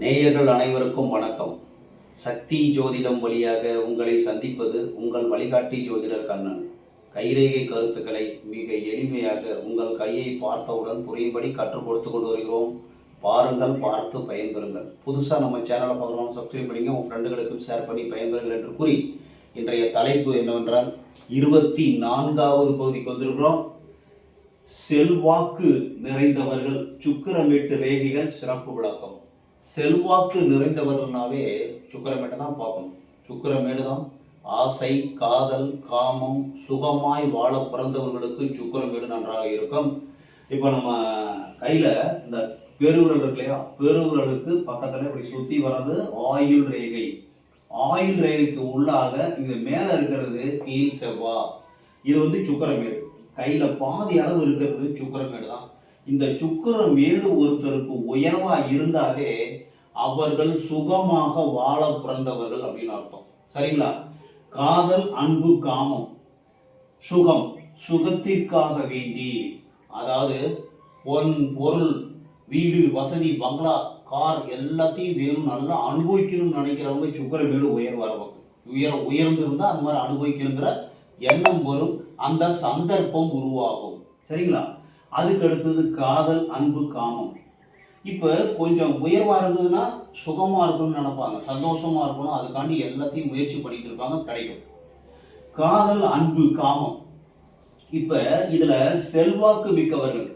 நேயர்கள் அனைவருக்கும் வணக்கம். சக்தி ஜோதிடம் வழியாக உங்களை சந்திப்பது உங்கள் வழிகாட்டி ஜோதிடர் கண்ணன். கைரேகை கருத்துக்களை மிக எளிமையாக உங்கள் கையை பார்த்தவுடன் புரியும்படி கற்றுக் கொடுத்து கொண்டு வருகிறோம். பாருங்கள் பார்த்து பயன்பெறுங்கள். புதுசாக நம்ம சேனலை பார்க்குறோம் சப்ஸ்கிரைப் பண்ணிங்க உங்கள் ஃப்ரெண்டுகளுக்கும் ஷேர் பண்ணி பயன்பெறுங்கள் என்று கூறி இன்றைய தலைப்பு என்னவென்றால் இருபத்தி நான்காவது பகுதிக்கு வந்திருக்கிறோம். செல்வாக்கு நிறைந்தவர்கள் சுக்கரமேட்டு ரேகைகள் சிறப்பு விளக்கம். செல்வாக்கு நிறைந்தவர்கள்னாவே சுக்கரமேட்டை தான் பார்க்கணும். சுக்கிரமேடு தான் ஆசை காதல் காமம் சுகமாய் வாழ பிறந்தவர்களுக்கு சுக்கரமேடு நன்றாக இருக்கும். இப்போ நம்ம கையில் இந்த பெருவிரல் இருக்கு இல்லையா? பெருவிரலுக்கு பக்கத்தில் இப்படி சுற்றி வர்றது ஆயுள் ரேகை. ஆயுள் ரேகைக்கு உள்ளாக இந்த மேலே இருக்கிறது கீழ் செவ்வா. இது வந்து சுக்கிரமேடு. கையில் பாதி அளவு இருக்கிறது சுக்கிரமேடு தான் இந்த சுக்கிரமேடு ஒருத்தருக்கு உயர்வா இருந்தாலே அவர்கள் சுகமாக வாழ பிறந்தவர்கள் அப்படின்னு அர்த்தம். சரிங்களா? காதல் அன்பு காமம். சுகம் சுகத்திற்காக வேண்டி. அதாவது பொன் பொருள் வீடு வசதி பங்களா கார் எல்லாத்தையும் வேணும் நல்லா அனுபவிக்கணும்னு நினைக்கிறவங்க சுக்கரமேடு உயர்வாரவங்க உயர் உயர்ந்திருந்தா அந்த மாதிரி அனுபவிக்கணுங்கிற எண்ணம் வரும். அந்த சந்தர்ப்பம் உருவாகும். சரிங்களா? அதுக்கு அடுத்தது காதல் அன்பு காமம். இப்போ கொஞ்சம் உயர்வாக இருந்ததுன்னா சுகமாக இருக்கும்னு நினைப்பாங்க. சந்தோஷமாக இருக்கணும். அதுக்காண்டி எல்லாத்தையும் முயற்சி பண்ணிட்டு இருப்பாங்க கிடைக்கும். காதல் அன்பு காமம். இப்போ இதில் செல்வாக்கு மிக்கவர்கள்.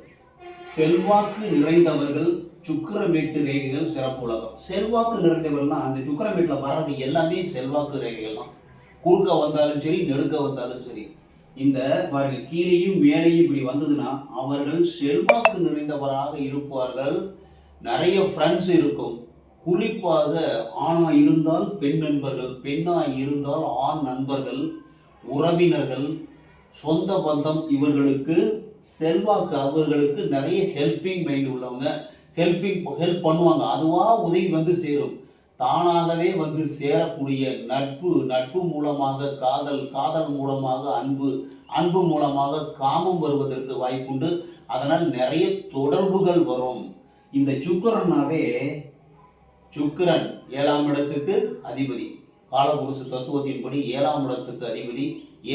செல்வாக்கு நிறைந்தவர்கள் சுக்கரமேட்டு ரேகைகள் சிறப்பு உலகம் செல்வாக்கு நிறைந்தவர்கள்னா அந்த சுக்கரமேட்டில் வர்றது எல்லாமே செல்வாக்கு ரேகைகள் தான். குறுக்க வந்தாலும் சரி நெடுக்க வந்தாலும் சரி. இந்த பாருங்க கீழேயும் மேலேயும் இப்படி வந்ததுன்னா அவர்கள் செல்வாக்கு நிறைந்தவராக இருப்பார்கள். நிறைய ஃப்ரெண்ட்ஸ் இருக்கும். குறிப்பாக ஆணா இருந்தால் பெண் நண்பர்கள் பெண்ணாக இருந்தால் ஆண் நண்பர்கள் உறவினர்கள் சொந்த பந்தம் இவர்களுக்கு செல்வாக்கு அவர்களுக்கு நிறைய ஹெல்பிங் மைண்ட் உள்ளவங்க. ஹெல்பிங் ஹெல்ப் பண்ணுவாங்க. அதுவாக உதவி வந்து சேரும். தானாகவே வந்து சேரக்கூடிய நட்பு நட்பு மூலமாக காதல் காதல் மூலமாக அன்பு அன்பு மூலமாக காமம் வருவதற்கு வாய்ப்புண்டு. அதனால் நிறைய தொடர்புகள் வரும். இந்த சுக்கரனாவே சுக்கிரன் ஏழாம் இடத்துக்கு அதிபதி. காலபுருஷ தத்துவத்தின்படி ஏழாம் இடத்துக்கு அதிபதி.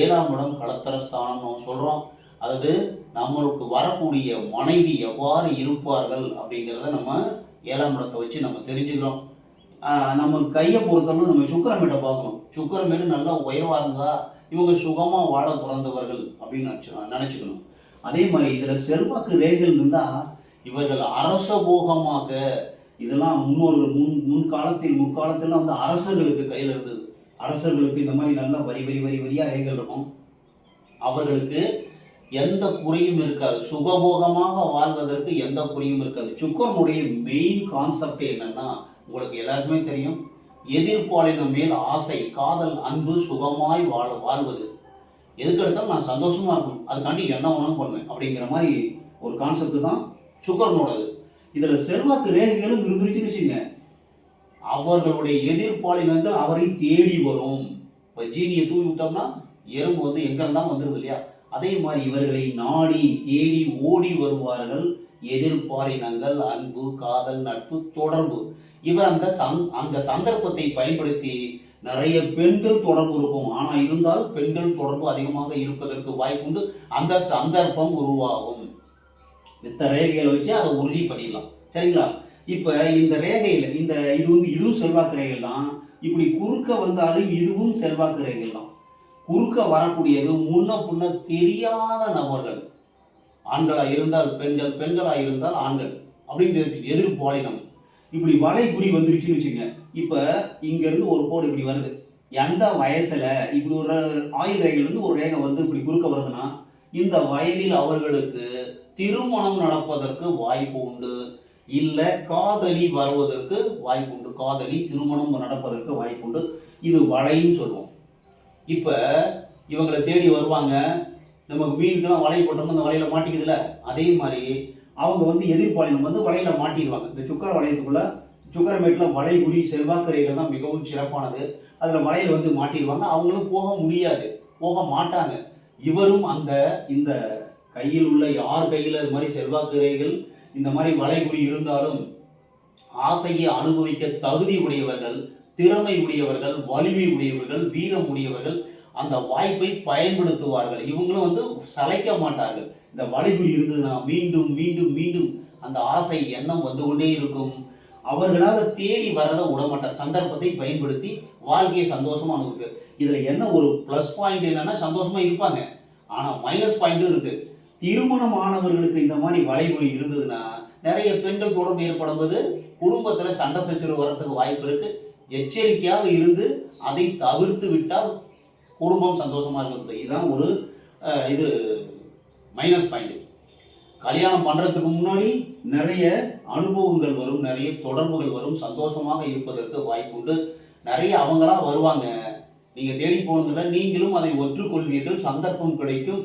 ஏழாம் இடம் களத்திர ஸ்தானம் நம்ம சொல்கிறோம் அதாவது நம்மளுக்கு வரக்கூடிய மனைவி எவ்வாறு இருப்பார்கள் அப்படிங்கிறத நம்ம ஏழாம் இடத்தை வச்சு நம்ம தெரிஞ்சுக்கிறோம். நம்ம கையை பொறுத்தவரை நம்ம சுக்கரமேட்டை பார்க்கணும். சுக்கரமேடு நல்லா உயர்வாக இருந்ததா இவங்க சுகமாக வாழ பிறந்தவர்கள் அப்படின்னு நினச்சி நினச்சிக்கணும். அதே மாதிரி இதில் செல்வாக்கு ரேகைகள் இருந்தால் இவர்கள் அரசபோகமாக இதெல்லாம் முன்னோர்கள் முன் முன்காலத்தில் முற்காலத்தில் வந்து அரசர்களுக்கு கையில் இருந்தது. அரசர்களுக்கு இந்த மாதிரி நல்லா வரி வரி வரி வரியாக ரேகைகள் இருக்கும். அவர்களுக்கு எந்த குறையும் இருக்காது. சுகபோகமாக வாழ்வதற்கு எந்த குறையும் இருக்காது. சுக்கரனுடைய மெயின் கான்செப்ட் என்னன்னா உங்களுக்கு எல்லாருக்குமே தெரியும். எதிர்பாலின மேல் ஆசை காதல் அன்பு சுகமாய் வாழ வாழ்வது. எதுக்கு நான் சந்தோஷமா இருக்கணும். அதுக்காண்டி என்ன வேணாலும் பண்ணுவேன். அப்படிங்கிற மாதிரி ஒரு கான்செப்ட் தான் சுக்கரனோடது. இதில் செல்வாக்கு ரேகைகளும் இருந்துருச்சுன்னு வச்சுங்க அவர்களுடைய எதிர்பாலினங்கள் அவரை தேடி வரும். இப்போ ஜீனியை தூவி விட்டோம்னா எறும்பு வந்து எங்க இருந்தாலும் இல்லையா? அதே மாதிரி இவர்களை நாடி தேடி ஓடி வருவார்கள் எதிர்பாலினங்கள் அன்பு காதல் நட்பு தொடர்பு. இவர் அந்த சந் அந்த சந்தர்ப்பத்தை பயன்படுத்தி நிறைய பெண்கள் தொடர்பு இருக்கும் ஆனால் இருந்தாலும் பெண்கள் தொடர்பு அதிகமாக இருப்பதற்கு வாய்ப்புண்டு. அந்த சந்தர்ப்பம் உருவாகும். மித்த ரேகைகளை வச்சு அதை உறுதி பண்ணிடலாம். சரிங்களா? இப்போ இந்த ரேகையில் இந்த இது வந்து இதுவும் செல்வாக்கு ரேகை தான். இப்படி குறுக்க வந்தாலும் இதுவும் செல்வாக்கு ரேகை தான். குறுக்க வரக்கூடியது முன்ன புண்ண தெரியாத நபர்கள். ஆண்களாக இருந்தால் பெண்கள் பெண்களாக இருந்தால் ஆண்கள். அப்படின்னு எதிர்பாலினம் இப்படி வலை குறி வந்துருச்சுன்னு வச்சுங்க. இப்போ இங்கேருந்து ஒரு கோடு இப்படி வருது. எந்த வயசில் இப்படி ஒரு ஆயுள் ரேகையிலேருந்து ஒரு ரேகை வந்து இப்படி குறுக்க வருதுன்னா இந்த வயதில் அவர்களுக்கு திருமணம் நடப்பதற்கு வாய்ப்பு உண்டு. இல்லை காதலி வருவதற்கு வாய்ப்பு உண்டு. காதலி திருமணம் நடப்பதற்கு வாய்ப்பு உண்டு. இது வலைன்னு சொல்லுவோம். இப்போ இவங்களை தேடி வருவாங்க. நமக்கு மீனுக்கெல்லாம் வலை போட்டோம்னா அந்த வலையில மாட்டிக்குதுல்ல? அதே மாதிரி அவங்க வந்து எதிர்பாலினம் வந்து வலையில மாட்டிடுவாங்க. இந்த சுக்கர வளையத்துக்குள்ள சுக்கரமேட்டில் வலை செல்வாக்கரைகள் தான் மிகவும் சிறப்பானது. அதில் வலையில் வந்து மாட்டிடுவாங்க. அவங்களும் போக முடியாது. போக மாட்டாங்க. இவரும் அந்த இந்த கையில் உள்ள யார் கையில் இது மாதிரி செல்வாக்கிரைகள் இந்த மாதிரி வளைகுறி இருந்தாலும் ஆசையை அனுபவிக்க தகுதி உடையவர்கள் திறமை உடையவர்கள் வலிமை உடையவர்கள் வீரம் உடையவர்கள் அந்த வாய்ப்பை பயன்படுத்துவார்கள். இவங்களும் வந்து சளைக்க மாட்டார்கள். இந்த வளைவு இருந்ததுன்னா மீண்டும் மீண்டும் மீண்டும் அந்த ஆசை எண்ணம் வந்து கொண்டே இருக்கும். அவர்களாக தேடி வரதை விடமாட்டார். சந்தர்ப்பத்தை பயன்படுத்தி வாழ்க்கையை சந்தோஷமா அனுபவிக்க இதுல என்ன ஒரு ப்ளஸ் பாயிண்ட் என்னன்னா சந்தோஷமா இருப்பாங்க. ஆனா மைனஸ் பாயிண்ட்டும் இருக்கு. திருமணம் ஆனவர்களுக்கு இந்த மாதிரி வளைவு இருந்ததுன்னா நிறைய பெண்கள் தொடர்பு ஏற்படும்போது குடும்பத்துல சண்டை சச்சரவு வரத்துக்கு வாய்ப்பு இருக்கு. எச்சரிக்கையாக இருந்து அதை தவிர்த்து விட்டால் குடும்பம் சந்தோஷமாக இருக்கிறது. இதுதான் ஒரு இது மைனஸ் பாயிண்ட் கல்யாணம் பண்ணுறதுக்கு முன்னாடி நிறைய அனுபவங்கள் வரும் நிறைய தொடர்புகள் வரும். சந்தோஷமாக இருப்பதற்கு வாய்ப்புண்டு. நிறைய அவங்களாம் வருவாங்க. நீங்கள் தேடி போனதில் நீங்களும் அதை ஒற்றுக்கொள்வீர்கள். சந்தர்ப்பம் கிடைக்கும்.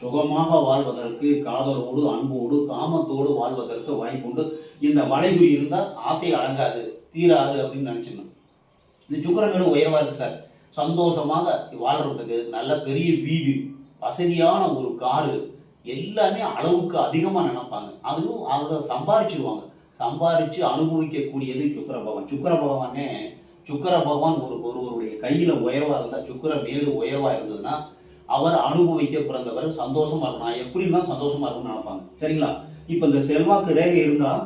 சுகமாக வாழ்வதற்கு காதலோடு அன்போடு காமத்தோடு வாழ்வதற்கு வாய்ப்புண்டு. இந்த வளைவு இருந்தால் ஆசை அடங்காது தீராது அப்படின்னு நினச்சிடணும் இந்த சுக்கரமேடு உயர்வாக இருக்கு சார். சந்தோஷமாக வாழ்றதுக்கு நல்ல பெரிய வீடு வசதியான ஒரு காரு எல்லாமே அளவுக்கு அதிகமாக நினைப்பாங்க. அதுவும் அதை சம்பாரிச்சிருவாங்க. சம்பாதிச்சு அனுபவிக்கக்கூடியது சுக்கர பகவான். சுக்கர பகவானே சுக்கர பகவான் ஒரு ஒருவருடைய கையில் உயர்வாக இருந்தால் சுக்கர மேடு உயர்வாக இருந்ததுன்னா அவர் அனுபவிக்க பிறந்தவர் சந்தோஷமாக இருக்கணும். நான் எப்படி இருந்தால் இருக்கும்னு நினைப்பாங்க. சரிங்களா? இப்போ இந்த செல்வாக்கு ரேகை இருந்தால்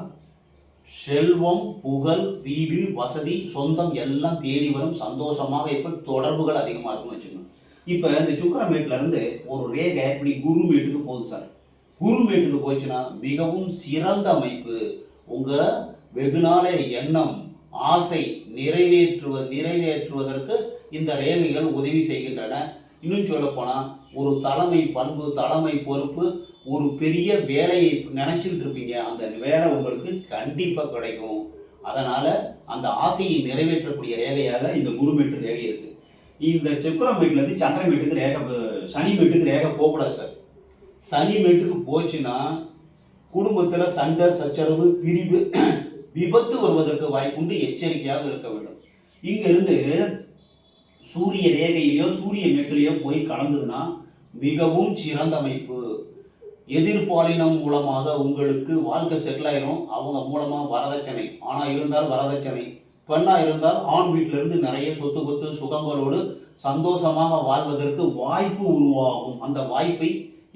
செல்வம் புகழ் வீடு வசதி சொந்தம் எல்லாம் தேடி வரும் சந்தோஷமாக இப்ப தொடர்புகள் அதிகமாக இருக்கும்னு வச்சுக்கணும் இப்போ இந்த சுக்கரமேட்ல இருந்து ஒரு ரேகை இப்படி குருமேட்டுக்கு போகுது சார். குருமேட்டுக்கு போச்சுன்னா மிகவும் சிறந்த அமைப்பு. உங்கள் வெகுநாள எண்ணம் ஆசை நிறைவேற்றுவ நிறைவேற்றுவதற்கு இந்த ரேகைகள் உதவி செய்கின்றன. இன்னும் சொல்லப்போனால் ஒரு தலைமை பண்பு தலைமை பொறுப்பு ஒரு பெரிய வேலையை நினச்சிக்கிட்டு இருப்பீங்க. அந்த வேலை உங்களுக்கு கண்டிப்பாக கிடைக்கும். அதனால் அந்த ஆசையை நிறைவேற்றக்கூடிய ரேகையாக இந்த குருமேட்டு ரேகை இருக்குது இந்த செக்குரமேட்டுல இருந்து சந்திரமேட்டுக்கு ரேகை சனி மேட்டுக்கு ரேகை போகக்கூடாது சார். சனி மேட்டுக்கு போச்சுன்னா குடும்பத்தில் சண்டை சச்சரவு பிரிவு விபத்து வருவதற்கு வாய்ப்புண்டு எச்சரிக்கையாக இருக்க வேண்டும். இங்கிருந்து சூரிய ரேகையிலையோ சூரிய மேட்டிலையோ போய் கலந்ததுன்னா மிகவும் சிறந்த அமைப்பு எதிர்பாலினம் மூலமாக உங்களுக்கு வாழ்க்கை செட்டில் ஆயிரும். அவங்க மூலமாக வரதட்சணை. ஆனால் இருந்தால் வரதட்சணை. பெண்ணாக இருந்தால் ஆண் வீட்டிலேருந்து நிறைய சொத்து கொத்து சுகங்களோடு சந்தோஷமாக வாழ்வதற்கு வாய்ப்பு உருவாகும். அந்த வாய்ப்பை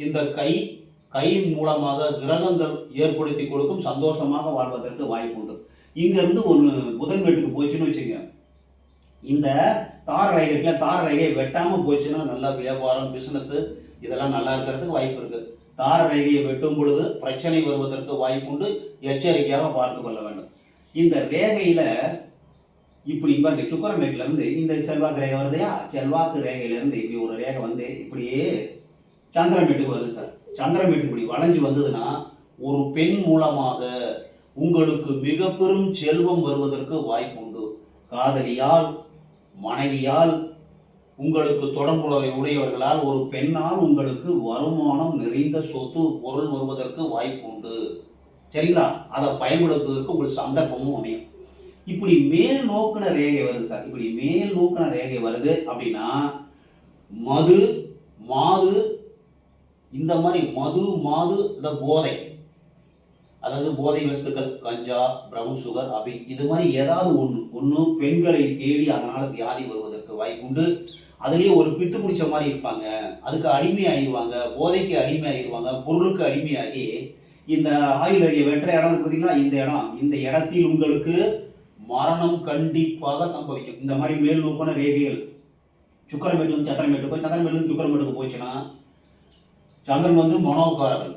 இந்த கை கையின் மூலமாக கிரகங்கள் ஏற்படுத்தி கொடுக்கும் சந்தோஷமாக வாழ்வதற்கு வாய்ப்பு உண்டு. இங்கேருந்து ஒரு புதன் வீட்டுக்கு போச்சுன்னு வச்சுங்க இந்த தார ரேகை இருக்குல்ல தார ரேகையை போச்சுன்னா நல்லா வியாபாரம் பிஸ்னஸ்ஸு இதெல்லாம் நல்லா இருக்கிறதுக்கு வாய்ப்பு இருக்குது தார ரேகையை வெட்டும் பொழுது பிரச்சனை வருவதற்கு வாய்ப்புண்டு எச்சரிக்கையாக பார்த்து கொள்ள வேண்டும். இந்த ரேகையில் இப்படி இப்போ இந்த சுக்கரமேட்லேருந்து இந்த செல்வாக்கு ரேகை வருதையா செல்வாக்கு ரேகையிலேருந்து இப்படி ஒரு ரேகை வந்து இப்படியே சந்திரமேட்டுக்கு வருது சார். சந்திரமேட்டு இப்படி வளைஞ்சு வந்ததுன்னா ஒரு பெண் மூலமாக உங்களுக்கு மிக பெரும் செல்வம் வருவதற்கு வாய்ப்புண்டு. காதலியால் மனைவியால் உங்களுக்கு தொடர்புடைய உடையவர்களால் ஒரு பெண்ணால் உங்களுக்கு வருமானம் நிறைந்த சொத்து பொருள் வருவதற்கு வாய்ப்பு உண்டு. சரிங்களா? அதை பயன்படுத்துவதற்கு உங்களுக்கு சந்தர்ப்பமும் அமையும். இப்படி மேல் நோக்கின ரேகை வருது சார். இப்படி மேல் நோக்கின ரேகை வருது அப்படின்னா மது மாது இந்த மாதிரி மது மாது இந்த போதை அதாவது போதை வஸ்துக்கள் கஞ்சா பிரவுன் சுகர் அபி இது மாதிரி ஏதாவது ஒன்று ஒன்று பெண்களை தேடி அதனால் வியாதி வருவதற்கு வாய்ப்புண்டு அதுலேயே ஒரு பித்து பிடிச்ச மாதிரி இருப்பாங்க. அதுக்கு அடிமையாகிடுவாங்க போதைக்கு அடிமையாகிடுவாங்க பொருளுக்கு அடிமையாகி இந்த ஆயுள் வெற்ற இடம் பார்த்தீங்கன்னா இந்த இடம். இந்த இடத்தில் உங்களுக்கு மரணம் கண்டிப்பாக சம்பவிக்கும். இந்த மாதிரி மேல் நோக்கான ரேவியல் சுக்கரமேட்டு சந்திரமேட்டு போய் சந்திரமேட்டு சுக்கரமேட்டுக்கு போச்சுன்னா சந்திரன் வந்து மனோகாரகன்.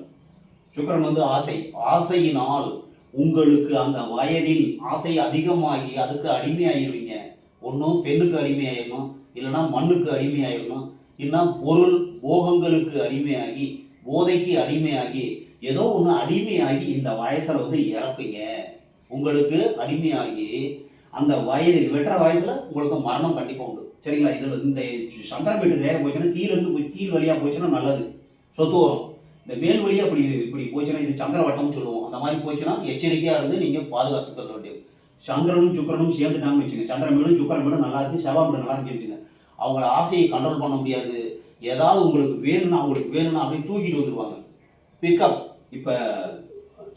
சுக்கிரன் வந்து ஆசை ஆசையினால் உங்களுக்கு அந்த வயதில் ஆசை அதிகமாகி அதுக்கு அடிமையாயிருவீங்க. ஒன்றும் பெண்ணுக்கு அடிமையாயிடணும் இல்லைன்னா மண்ணுக்கு அடிமையாயிடணும் இல்லைன்னா பொருள் போகங்களுக்கு அடிமையாகி போதைக்கு அடிமையாகி ஏதோ ஒன்று அடிமையாகி இந்த வயசில் வந்து இறப்பீங்க. உங்களுக்கு அடிமையாகி அந்த வயதில் வெற்ற வயசில் உங்களுக்கு மரணம் கண்டிப்பாக உண்டு. சரிங்களா? இதில் இந்த சந்திரன் வீட்டு தேவை போச்சுன்னா கீழேருந்து போய் கீழ் வழியாக போச்சுன்னா நல்லது. சொத்து வரும். இந்த மேல் வழியாக அப்படி இப்படி போச்சுன்னா இது வட்டம்னு சொல்லுவோம். அந்த மாதிரி போச்சுன்னா எச்சரிக்கையாக இருந்து நீங்கள் பாதுகாத்து வேண்டியது. சங்கரனும் சுக்கரனும் சேர்ந்துட்டாங்கன்னு வச்சுங்க சந்திரன் வீடும் சுக்கிரன் வீடும் நல்லா இருக்கு செவ்வாய் வீடு நல்லா இருக்குன்னு வச்சுங்க அவங்கள ஆசையை கண்ட்ரோல் பண்ண முடியாது. ஏதாவது உங்களுக்கு வேணும்னா அவங்களுக்கு வேணும்னா அப்படியே தூக்கிட்டு வந்துடுவாங்க பிக்கப் இப்போ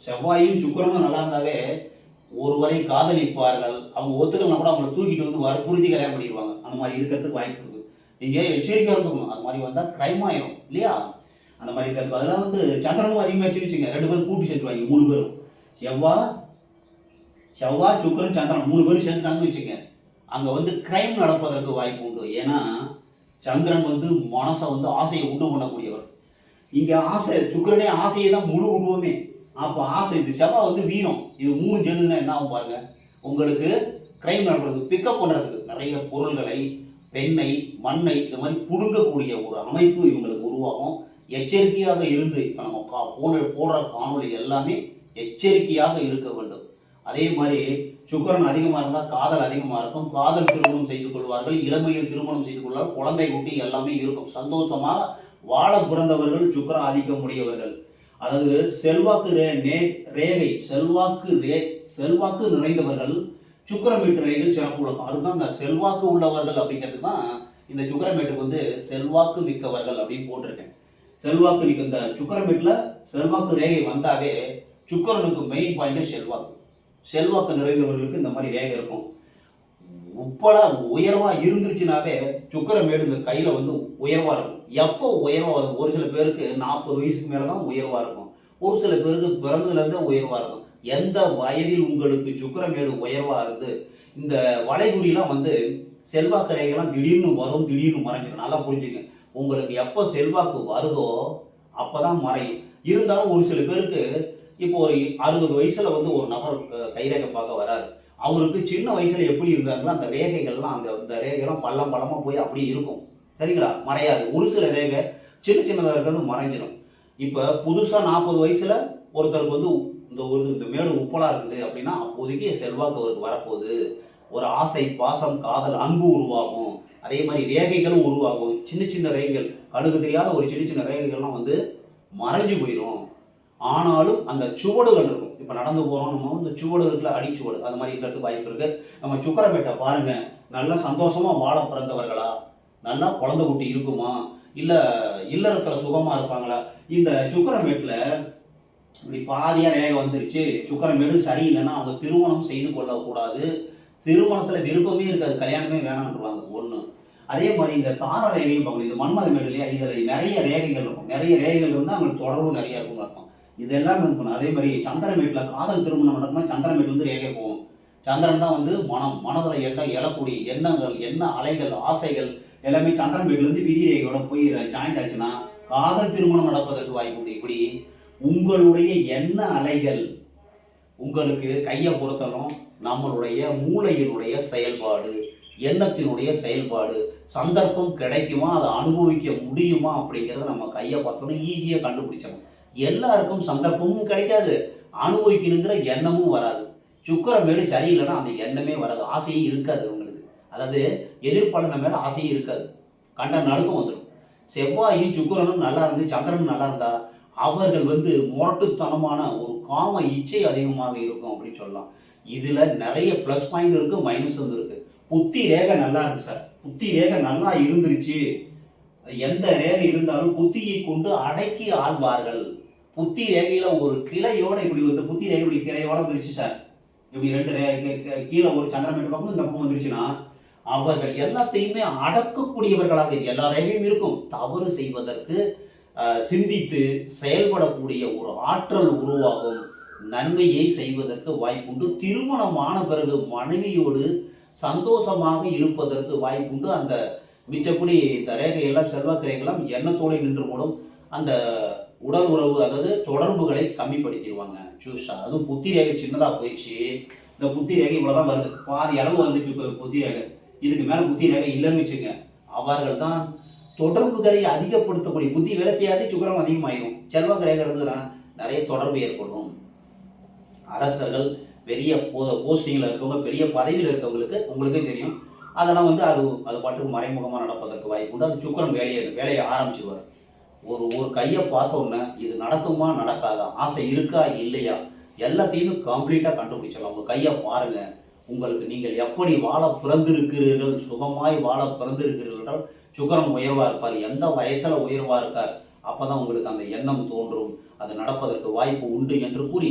செவ்வாயும் சுக்கரனும் நல்லா இருந்தாவே ஒரு வரை காதலிப்பார்கள். அவங்க ஒத்துக்கலாம் கூட அவங்களை தூக்கிட்டு வந்து வற்புறுத்தி கல்யாணம் பண்ணிடுவாங்க. அந்த மாதிரி இருக்கிறதுக்கு வாய்ப்பு இருக்குது நீங்கள் எச்சரிக்கையாக இருந்துக்கணும் அது மாதிரி வந்தால் கிரைம் ஆயிரும். இல்லையா? அந்த மாதிரி இருக்கிறது அதெல்லாம் வந்து சந்திரனும் அதிகமாச்சு வச்சுங்க ரெண்டு பேரும் கூட்டி சேர்த்துவாங்க மூணு பேரும். செவ்வாய் செவ்வாய் சுக்கிரன் சந்திரன் மூணு பேரும் சேர்ந்துட்டாங்கன்னு வச்சுங்க அங்கே வந்து கிரைம் நடப்பதற்கு வாய்ப்பு உண்டு. ஏன்னா சந்திரன் வந்து மனசை வந்து ஆசையை உண்டு பண்ணக்கூடியவர். இங்கே ஆசை சுக்கிரனே ஆசையை தான் முழு உருவமே. அப்போ ஆசை இது செவ்வாய் வந்து வீரம். இது மூணு சேர்ந்ததுன்னா என்ன ஆகும் பாருங்க. உங்களுக்கு கிரைம் நடக்கிறது பிக்கப் பண்ணுறதுக்கு நிறைய பொருள்களை பெண்ணை மண்ணை இந்த மாதிரி புடுங்கக்கூடிய ஒரு அமைப்பு இவங்களுக்கு உருவாகும். எச்சரிக்கையாக இருந்து இப்போ நம்ம கா போன போடுற காணொளி எல்லாமே எச்சரிக்கையாக இருக்க வேண்டும். அதே மாதிரி சுக்கரன் அதிகமாக இருந்தால் காதல் அதிகமாக இருக்கும். காதல் திருமணம் செய்து கொள்வார்கள். இளமையில் திருமணம் செய்து கொள்வார்கள். குழந்தை குட்டி எல்லாமே இருக்கும். சந்தோஷமாக வாழ பிறந்தவர்கள் சுக்கரன் ஆதிக்கம் உடையவர்கள் அதாவது செல்வாக்கு ரே நே ரேகை செல்வாக்கு ரே செல்வாக்கு நிறைந்தவர்கள் சுக்கரமேட்டு ரேகைகள் சிறப்பு உள்ளக்கும் அதுதான் இந்த செல்வாக்கு உள்ளவர்கள் அப்படிங்கிறது தான் இந்த சுக்கரமேட்டுக்கு வந்து செல்வாக்கு மிக்கவர்கள் அப்படின்னு போட்டிருக்கேன். செல்வாக்கு இருக்கு இந்த சுக்கரமேட்டில் செல்வாக்கு ரேகை வந்தாவே சுக்கரனுக்கு மெயின் பாயிண்ட் செல்வாக்கு. செல்வாக்கு நிறைந்தவர்களுக்கு இந்த மாதிரி ரேகை இருக்கும். உப்பலா உயர்வா இருந்துருச்சுனாவே சுக்கரமேடு இந்த கையில வந்து உயர்வா இருக்கும். எப்போ உயர்வா வரும்? ஒரு சில பேருக்கு நாற்பது வயசுக்கு மேல தான் உயர்வா இருக்கும். ஒரு சில பேருக்கு பிறந்ததுல இருந்தே உயர்வா இருக்கும். எந்த வயதில் உங்களுக்கு சுக்கரமேடு உயர்வா இருந்து இந்த வளைகுறிலாம் வந்து செல்வாக்கு ரேகைலாம் திடீர்னு வரும் திடீர்னு மறைஞ்சிடும் நல்லா புரிஞ்சுங்க. உங்களுக்கு எப்போ செல்வாக்கு வருதோ அப்பதான் மறையும். இருந்தாலும் ஒரு சில பேருக்கு இப்போ ஒரு அறுபது வயசுல வந்து ஒரு நபர் கைரேகை பார்க்க வராரு. அவருக்கு சின்ன வயசுல எப்படி இருந்தாங்களோ அந்த ரேகைகள்லாம் அந்த அந்த ரேகைலாம் பள்ளம் பள்ளமா போய் அப்படியே இருக்கும். சரிங்களா? மறையாது. ஒரு சில ரேகை சின்ன சின்னதாக இருக்கிறது மறைஞ்சிடும் இப்போ புதுசாக நாற்பது வயசுல ஒருத்தருக்கு வந்து இந்த ஒரு இந்த மேடு உப்பலா இருக்குது அப்படின்னா அப்போதைக்கு செல்வாக்கு அவருக்கு வரப்போகுது. ஒரு ஆசை பாசம் காதல் அன்பு உருவாகும். அதே மாதிரி ரேகைகளும் உருவாகும். சின்ன சின்ன ரேகைகள். கழுகு தெரியாத ஒரு சின்ன சின்ன ரேகைகள்லாம் வந்து மறைஞ்சு போயிடும் ஆனாலும் அந்த சுவடுகள் இருக்கும். இப்போ நடந்து போகிறோம் நம்ம இந்த சுவடு இருக்குல்ல அடிச்சுவடு. அது மாதிரி இருக்கிறதுக்கு வாய்ப்பு இருக்குது நம்ம சுக்கரப்பேட்டை பாருங்கள் நல்லா சந்தோஷமாக வாழ பிறந்தவர்களா? நல்லா குழந்தை குட்டி இருக்குமா? இல்லை இல்லறத்தில் சுகமாக இருப்பாங்களா? இந்த சுக்கரமேட்டில் இப்படி பாதியாக ரேகை வந்துருச்சு. சுக்கரமேடு சரியில்லைன்னா அவங்க திருமணம் செய்து கொள்ளக்கூடாது. திருமணத்தில் விருப்பமே இருக்காது. கல்யாணமே வேணான்றுவாங்க ஒரு அதே மாதிரி இந்த தார ரேகையும் பார்க்கணும். இது மன்மத மேடு இல்லையா? இதில் நிறைய ரேகைகள் இருக்கும். நிறைய ரேகைகள் இருந்தால் அவங்களுக்கு தொடர்பு நிறைய இருக்கும் அர்த்தம். இதெல்லாம் இது பண்ணும் அதே மாதிரி சந்திரமேட்டில் காதல் திருமணம் நடக்கும்னா சந்திரமேட்டு வந்து ரேகை போகும். சந்திரன் தான் வந்து மனம் மனதில் எண்ண எழக்கூடிய எண்ணங்கள் என்ன அலைகள் ஆசைகள் எல்லாமே சந்திரமேட்டிலேருந்து விதி ரேகையோட போய் ஜாயிண்ட் ஆச்சுன்னா காதல் திருமணம் நடப்பதற்கு வாய்ப்பு உண்டு. இப்படி உங்களுடைய எண்ண அலைகள் உங்களுக்கு கையை பொறுத்தலும் நம்மளுடைய மூளையினுடைய செயல்பாடு. எண்ணத்தினுடைய செயல்பாடு சந்தர்ப்பம் கிடைக்குமா அதை அனுபவிக்க முடியுமா அப்படிங்கிறத நம்ம கையை பார்த்தோன்னா ஈஸியாக கண்டுபிடிச்சோம் எல்லாருக்கும் சந்தர்ப்பமும் கிடைக்காது அனுபவிக்கணுங்கிற எண்ணமும் வராது. சுக்கரமேடு சரியில்லைன்னா அந்த எண்ணமே வராது ஆசையே இருக்காது உங்களுக்கு அதாவது எதிர்பாலன மேலே ஆசையே இருக்காது. கண்ட நடுக்கம் வந்துடும் செவ்வாயும் சுக்கிரனும் நல்லா இருந்து சந்திரனும் நல்லா இருந்தா அவர்கள் வந்து முரட்டுத்தனமான ஒரு காம இச்சை அதிகமாக இருக்கும் அப்படின்னு சொல்லலாம். இதில் நிறைய ப்ளஸ் பாயிண்ட் இருக்குது மைனஸ் வந்து புத்தி ரேகை நல்லா இருக்கு சார். புத்தி ரேகை நல்லா இருந்துருச்சு. எந்த ரேகை இருந்தாலும் புத்தியை கொண்டு அடக்கி ஆள்வார்கள். புத்தி ரேகையில ஒரு கிளையோட இப்படி வந்து புத்தி ரேகை இப்படி கிளையோட வந்துருச்சு சார். இப்படி ரெண்டு கீழே ஒரு சந்திரமேட்டு பக்கம் இந்த பக்கம் வந்துருச்சுன்னா அவர்கள் எல்லாத்தையுமே அடக்கக்கூடியவர்களாக எல்லா ரேகையும் இருக்கும். தவறு செய்வதற்கு சிந்தித்து செயல்படக்கூடிய ஒரு ஆற்றல் உருவாகும். நன்மையை செய்வதற்கு வாய்ப்புண்டு. திருமணமான பிறகு மனைவியோடு சந்தோஷமாக இருப்பதற்கு வாய்ப்புண்டு. அந்த மிச்சப்படி இந்த ரேகையெல்லாம் செல்வாக்கு ரேகையெல்லாம் எண்ணத்தோடு நின்று கூடும் அந்த உடல் உறவு அதாவது தொடர்புகளை கம்மிப்படுத்திடுவாங்க. சூஷா அதுவும் புத்தி ரேகை சின்னதாக போயிடுச்சு. இந்த புத்தி ரேகை இவ்வளோதான் வருது. பாதி அளவு வந்துச்சு புத்தி ரேகை. இதுக்கு மேலே புத்தி ரேகை இல்லைன்னு வச்சுங்க அவர்கள் தான் தொடர்புகளை அதிகப்படுத்தக்கூடிய புத்தி வேலை செய்யாது சுக்கரம் அதிகமாயிடும் செல்வாக்கு ரேகை இருந்ததுன்னா நிறைய தொடர்பு ஏற்படும். அரசர்கள் பெரிய போஸ்டிங்கில் இருக்கவங்க பெரிய பதவியில் இருக்கவங்களுக்கு உங்களுக்கே தெரியும். அதெல்லாம் வந்து அது அது பாட்டுக்கு மறைமுகமாக நடப்பதற்கு வாய்ப்பு உண்டு. அது சுக்கரம் வேலையை வேலையை ஆரம்பிச்சிருவார். ஒரு ஒரு கையை பார்த்தோன்னே இது நடக்குமா நடக்காதா? ஆசை இருக்கா இல்லையா? எல்லாத்தையுமே கம்ப்ளீட்டாக கண்டுபிடிச்சிடலாம். உங்கள் கையை பாருங்க. உங்களுக்கு நீங்கள் எப்படி வாழ பிறந்திருக்கிறீர்கள்? சுகமாய் வாழ பிறந்திருக்கிறீர்கள் என்றால் சுக்கரன் உயர்வாக இருப்பார். எந்த வயசில் உயர்வாக இருக்கார்? அப்போ தான் உங்களுக்கு அந்த எண்ணம் தோன்றும். அது நடப்பதற்கு வாய்ப்பு உண்டு என்று கூறி